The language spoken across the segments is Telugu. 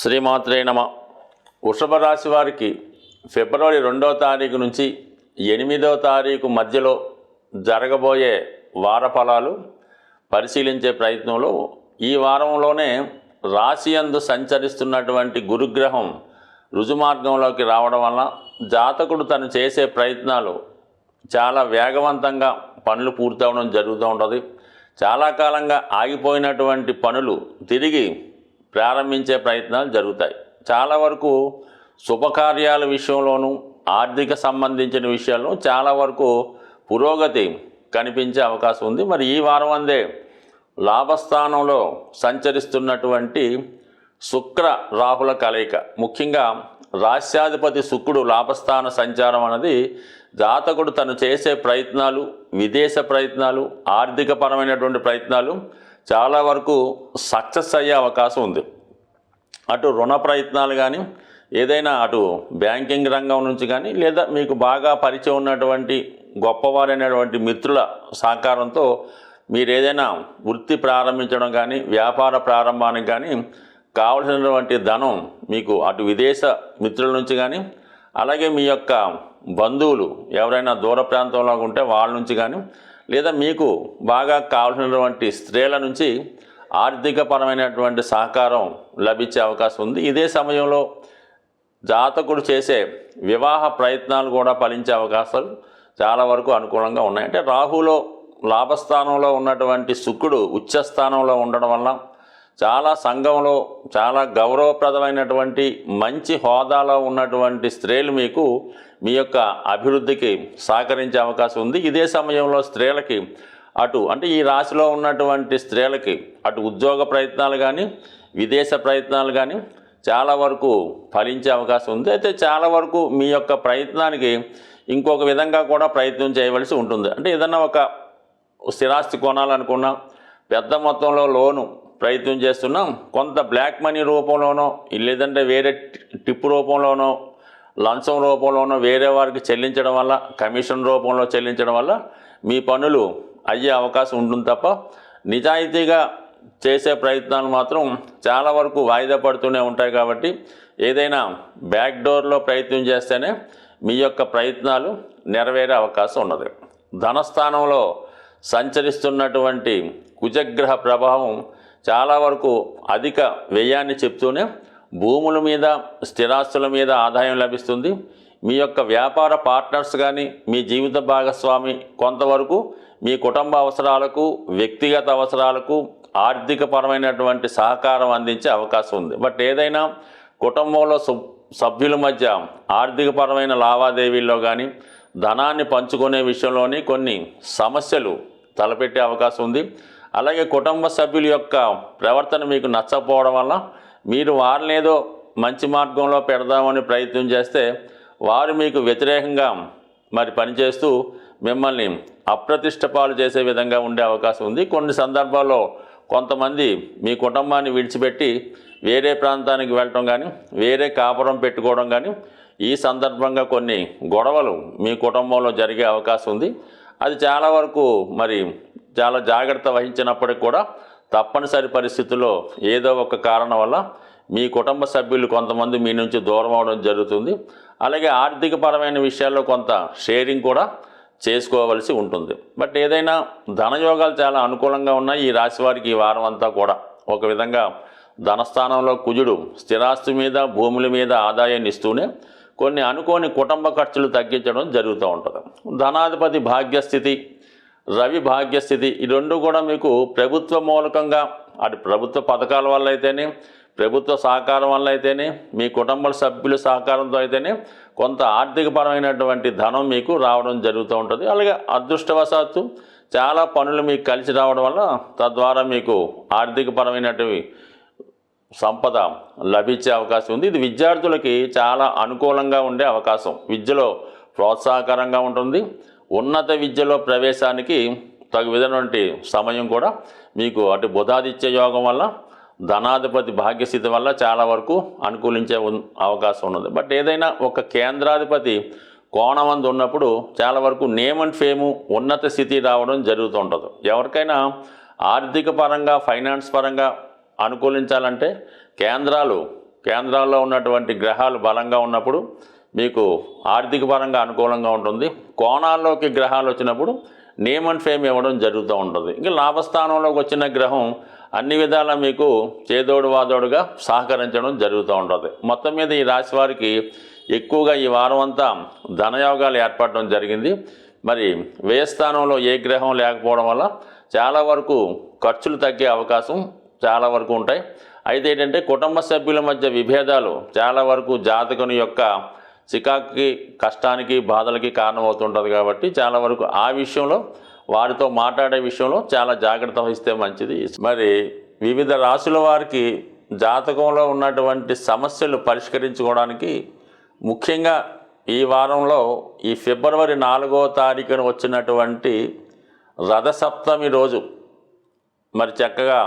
శ్రీమాత్రే నమ. వృషభ రాశి వారికి ఫిబ్రవరి రెండవ తారీఖు నుంచి ఎనిమిదవ తారీఖు మధ్యలో జరగబోయే వార ఫలాలు పరిశీలించే ప్రయత్నంలో ఈ వారంలోనే రాశియందు సంచరిస్తున్నటువంటి గురుగ్రహం రుజుమార్గంలోకి రావడం వల్ల జాతకుడు తను చేసే ప్రయత్నాలు చాలా వేగవంతంగా పనులు పూర్తవడం జరుగుతూ ఉంటుంది. చాలా కాలంగా ఆగిపోయినటువంటి పనులు తిరిగి ప్రారంభించే ప్రయత్నాలు జరుగుతాయి. చాలా వరకు శుభకార్యాల విషయంలోనూ ఆర్థిక సంబంధించిన విషయాల్లో చాలా వరకు పురోగతి కనిపించే అవకాశం ఉంది. మరి ఈ వారం అందే లాభస్థానంలో సంచరిస్తున్నటువంటి శుక్ర రాహుల కలయిక. ముఖ్యంగా రాష్ట్రాధిపతి శుక్రుడు లాభస్థాన సంచారం అన్నది జాతకుడు తను చేసే ప్రయత్నాలు విదేశ ప్రయత్నాలు ఆర్థికపరమైనటువంటి ప్రయత్నాలు చాలా వరకు సక్సెస్ అయ్యే అవకాశం ఉంది. అటు రుణ ప్రయత్నాలు కానీ ఏదైనా అటు బ్యాంకింగ్ రంగం నుంచి కానీ లేదా మీకు బాగా పరిచయం ఉన్నటువంటి గొప్పవారైనటువంటి మిత్రుల సహకారంతో మీరు ఏదైనా వృత్తి ప్రారంభించడం కానీ వ్యాపార ప్రారంభానికి కానీ కావలసినటువంటి ధనం మీకు అటు విదేశ మిత్రుల నుంచి కానీ అలాగే మీ యొక్క బంధువులు ఎవరైనా దూర ప్రాంతంలో ఉంటే వాళ్ళ నుంచి కానీ లేదా మీకు బాగా కావాల్సినటువంటి స్త్రీల నుంచి ఆర్థికపరమైనటువంటి సహకారం లభించే అవకాశం ఉంది. ఇదే సమయంలో జాతకుడు చేసే వివాహ ప్రయత్నాలు కూడా ఫలించే అవకాశాలు చాలా వరకు అనుకూలంగా ఉన్నాయి. అంటే రాహులో లాభస్థానంలో ఉన్నటువంటి శుక్రుడు ఉచ్చస్థానంలో ఉండడం వల్ల చాలా సంఘంలో చాలా గౌరవప్రదమైనటువంటి మంచి హోదాలో ఉన్నటువంటి స్త్రీలు మీకు మీ యొక్క అభివృద్ధికి సహకరించే అవకాశం ఉంది. ఇదే సమయంలో స్త్రీలకి అటు అంటే ఈ రాశిలో ఉన్నటువంటి స్త్రీలకి అటు ఉద్యోగ ప్రయత్నాలు కానీ విదేశ ప్రయత్నాలు కానీ చాలా వరకు ఫలించే అవకాశం ఉంది. అయితే చాలా వరకు మీ యొక్క ప్రయత్నానికి ఇంకొక విధంగా కూడా ప్రయత్నం చేయవలసి ఉంటుంది. అంటే ఏదన్నా ఒక స్థిరాస్తి కొనాలనుకున్నా పెద్ద మొత్తంలో లోను ప్రయత్నం చేస్తున్నాం. కొంత బ్లాక్ మనీ రూపంలోనో లేదంటే వేరే టిప్ రూపంలోనో లంచం రూపంలోనో వేరే వారికి చెల్లించడం వల్ల కమిషన్ రూపంలో చెల్లించడం వల్ల మీ పనులు అయ్యే అవకాశం ఉంటుంది తప్ప నిజాయితీగా చేసే ప్రయత్నాలు మాత్రం చాలా వరకు వాయిదా పడుతూనే ఉంటాయి కాబట్టి ఏదైనా బ్యాక్ డోర్లో ప్రయత్నం చేస్తేనే మీ యొక్క ప్రయత్నాలు నెరవేరే అవకాశం ఉన్నది. ధనస్థానంలో సంచరిస్తున్నటువంటి కుజగ్రహ ప్రభావం చాలా వరకు అధిక వ్యయాన్ని చెప్తూనే భూముల మీద స్థిరాస్తుల మీద ఆదాయం లభిస్తుంది. మీ యొక్క వ్యాపార పార్ట్నర్స్ కానీ మీ జీవిత భాగస్వామి కొంతవరకు మీ కుటుంబ అవసరాలకు వ్యక్తిగత అవసరాలకు ఆర్థికపరమైనటువంటి సహకారం అందించే అవకాశం ఉంది. బట్ ఏదైనా కుటుంబంలో సు సభ్యుల మధ్య ఆర్థికపరమైన లావాదేవీల్లో కానీ ధనాన్ని పంచుకునే విషయంలోని కొన్ని సమస్యలు తలపెట్టే అవకాశం ఉంది. అలాగే కుటుంబ సభ్యుల యొక్క ప్రవర్తన మీకు నచ్చకపోవడం వల్ల మీరు వారిని ఏదో మంచి మార్గంలో పెడదామని ప్రయత్నం చేస్తే వారు మీకు వ్యతిరేకంగా మరి పనిచేస్తూ మిమ్మల్ని అప్రతిష్ట పాలు చేసే విధంగా ఉండే అవకాశం ఉంది. కొన్ని సందర్భాల్లో కొంతమంది మీ కుటుంబాన్ని విడిచిపెట్టి వేరే ప్రాంతానికి వెళ్ళటం కానీ వేరే కాపురం పెట్టుకోవడం కానీ ఈ సందర్భంగా కొన్ని గొడవలు మీ కుటుంబంలో జరిగే అవకాశం ఉంది. అది చాలా వరకు మరి చాలా జాగ్రత్త వహించినప్పటికి కూడా తప్పనిసరి పరిస్థితుల్లో ఏదో ఒక కారణం వల్ల మీ కుటుంబ సభ్యులు కొంతమంది మీ నుంచి దూరం అవడం జరుగుతుంది. అలాగే ఆర్థికపరమైన విషయాల్లో కొంత షేరింగ్ కూడా చేసుకోవలసి ఉంటుంది. బట్ ఏదైనా ధనయోగాలు చాలా అనుకూలంగా ఉన్నాయి. ఈ రాశి వారికి ఈ వారం అంతా కూడా ఒక విధంగా ధనస్థానంలో కుజుడు స్థిరాస్తి మీద భూముల మీద ఆదాయాన్ని ఇస్తూనే కొన్ని అనుకోని కుటుంబ ఖర్చులు తగ్గించడం జరుగుతూ ఉంటుంది. ధనాధిపతి భాగ్యస్థితి రవి భాగ్యస్థితి ఈ రెండు కూడా మీకు ప్రభుత్వ మూలకంగా అటు ప్రభుత్వ పథకాల వల్ల అయితేనే ప్రభుత్వ సహకారం వల్ల అయితేనే మీ కుటుంబ సభ్యుల సహకారంతో అయితేనే కొంత ఆర్థికపరమైనటువంటి ధనం మీకు రావడం జరుగుతూ ఉంటుంది. అలాగే అదృష్టవశాత్తు చాలా పనులు మీకు కలిసి రావడం వల్ల తద్వారా మీకు ఆర్థికపరమైనటువంటి సంపద లభించే అవకాశం ఉంది. ఇది విద్యార్థులకి చాలా అనుకూలంగా ఉండే అవకాశం. విద్యలో ప్రోత్సాహకరంగా ఉంటుంది. ఉన్నత విద్యలో ప్రవేశానికి తగు విధమైనటువంటి సమయం కూడా మీకు అటు బుధాదిత్య యోగం వల్ల ధనాధిపతి భాగ్యస్థితి వల్ల చాలా వరకు అనుకూలించే అవకాశం ఉన్నది. బట్ ఏదైనా ఒక కేంద్రాధిపతి కోణమందు ఉన్నప్పుడు చాలా వరకు నేమ్ అండ్ ఫేము ఉన్నత స్థితి రావడం జరుగుతూ ఉంటుంది. ఎవరికైనా ఆర్థిక పరంగా ఫైనాన్స్ పరంగా అనుకూలించాలంటే కేంద్రాలు కేంద్రాల్లో ఉన్నటువంటి గ్రహాలు బలంగా ఉన్నప్పుడు మీకు ఆర్థిక పరంగా అనుకూలంగా ఉంటుంది. కోణాల్లోకి గ్రహాలు వచ్చినప్పుడు నేమ్ అండ్ ఫేమ్ ఇవ్వడం జరుగుతూ ఉంటుంది. ఇంకా లాభస్థానంలోకి వచ్చిన గ్రహం అన్ని విధాలా మీకు చేదోడు వాదోడుగా సహకరించడం జరుగుతూ ఉంటుంది. మొత్తం మీద ఈ రాశి వారికి ఎక్కువగా ఈ వారం అంతా ధనయోగాలు ఏర్పడడం జరిగింది. మరి వ్యయస్థానంలో ఏ గ్రహం లేకపోవడం వల్ల చాలా వరకు ఖర్చులు తగ్గే అవకాశం చాలా వరకు ఉంటాయి. అయితే ఏంటంటే కుటుంబ సభ్యుల మధ్య విభేదాలు చాలా వరకు జాతకుని యొక్క చికాకుకి కష్టానికి బాధలకి కారణమవుతుంటుంది కాబట్టి చాలా వరకు ఆ విషయంలో వారితో మాట్లాడే విషయంలో చాలా జాగ్రత్త వహిస్తే మంచిది. మరి వివిధ రాశుల వారికి జాతకంలో ఉన్నటువంటి సమస్యలు పరిష్కరించుకోవడానికి ముఖ్యంగా ఈ వారంలో ఈ ఫిబ్రవరి నాలుగో తారీఖున వచ్చినటువంటి రథసప్తమి రోజు మరి చక్కగా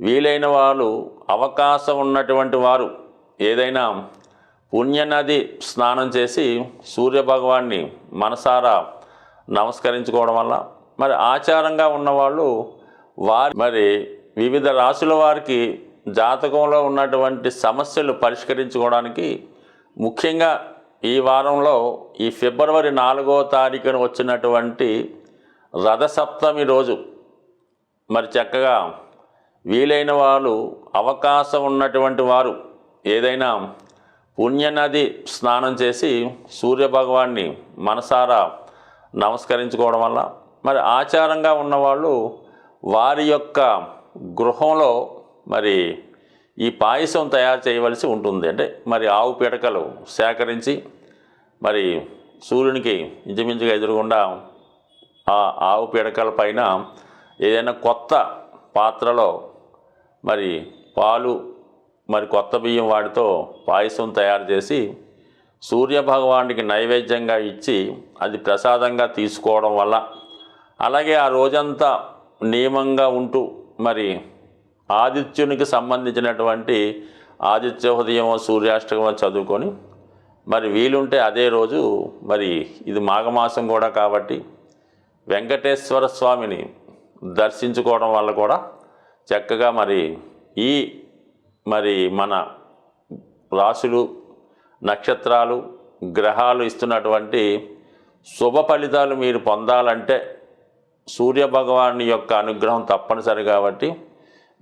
వీలైన వాళ్ళు అవకాశం ఉన్నటువంటి వారు ఏదైనా పుణ్యనది స్నానం చేసి సూర్యభగవాన్ని మనసారా నమస్కరించుకోవడం వల్ల మరి ఆచారంగా ఉన్నవాళ్ళు వారి మరి వివిధ రాశుల వారికి జాతకంలో ఉన్నటువంటి సమస్యలు పరిష్కరించుకోవడానికి ముఖ్యంగా ఈ వారంలో ఈ ఫిబ్రవరి నాలుగో తారీఖున వచ్చినటువంటి రథసప్తమి రోజు మరి చక్కగా వీలైన వాళ్ళు అవకాశం ఉన్నటువంటి వారు ఏదైనా పుణ్యనది స్నానం చేసి సూర్యభగవాన్ని మనసారా నమస్కరించుకోవడం వల్ల మరి ఆచారంగా ఉన్నవాళ్ళు వారి యొక్క గృహంలో మరి ఈ పాయసం తయారు చేయవలసి ఉంటుంది. అంటే మరి ఆవు పిడకలు సేకరించి మరి సూర్యునికి ఇంచుమించుగా ఎదురుగుండా ఆ ఆవు పిడకల పైన ఏదైనా కొత్త పాత్రలో మరి పాలు మరి కొత్త బియ్యం వాటితో పాయసం తయారు చేసి సూర్యభగవానికి నైవేద్యంగా ఇచ్చి అది ప్రసాదంగా తీసుకోవడం వల్ల అలాగే ఆ రోజంతా నియమంగా ఉంటూ మరి ఆదిత్యునికి సంబంధించినటువంటి ఆదిత్య హృదయం సూర్యాష్టకం చదువుకొని మరి వీలుంటే అదే రోజు మరి ఇది మాఘమాసం కూడా కాబట్టి వెంకటేశ్వర స్వామిని దర్శించుకోవడం వల్ల కూడా చక్కగా మరి ఈ మరి మన రాశులు నక్షత్రాలు గ్రహాలు ఇస్తున్నటువంటి శుభ ఫలితాలు మీరు పొందాలంటే సూర్యభగవాన్ యొక్క అనుగ్రహం తప్పనిసరి కాబట్టి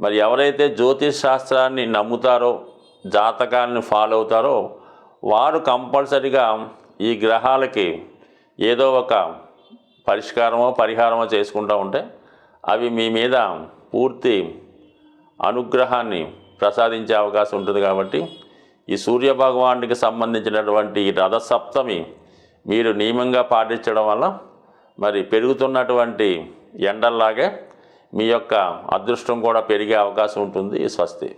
మరి ఎవరైతే జ్యోతిష్ శాస్త్రాన్ని నమ్ముతారో జాతకాన్ని ఫాలో అవుతారో వారు కంపల్సరిగా ఈ గ్రహాలకి ఏదో ఒక పరిష్కారమో పరిహారమో చేసుకుంటూ ఉంటే అవి మీ మీద పూర్తి అనుగ్రహాన్ని ప్రసాదించే అవకాశం ఉంటుంది కాబట్టి ఈ సూర్య భగవానుడికి సంబంధించినటువంటి ఈ రథసప్తమి మీరు నియమంగా పాటించడం వల్ల మరి పెరుగుతున్నటువంటి ఎండల్లాగే మీ యొక్క అదృష్టం కూడా పెరిగే అవకాశం ఉంటుంది. స్వస్తి.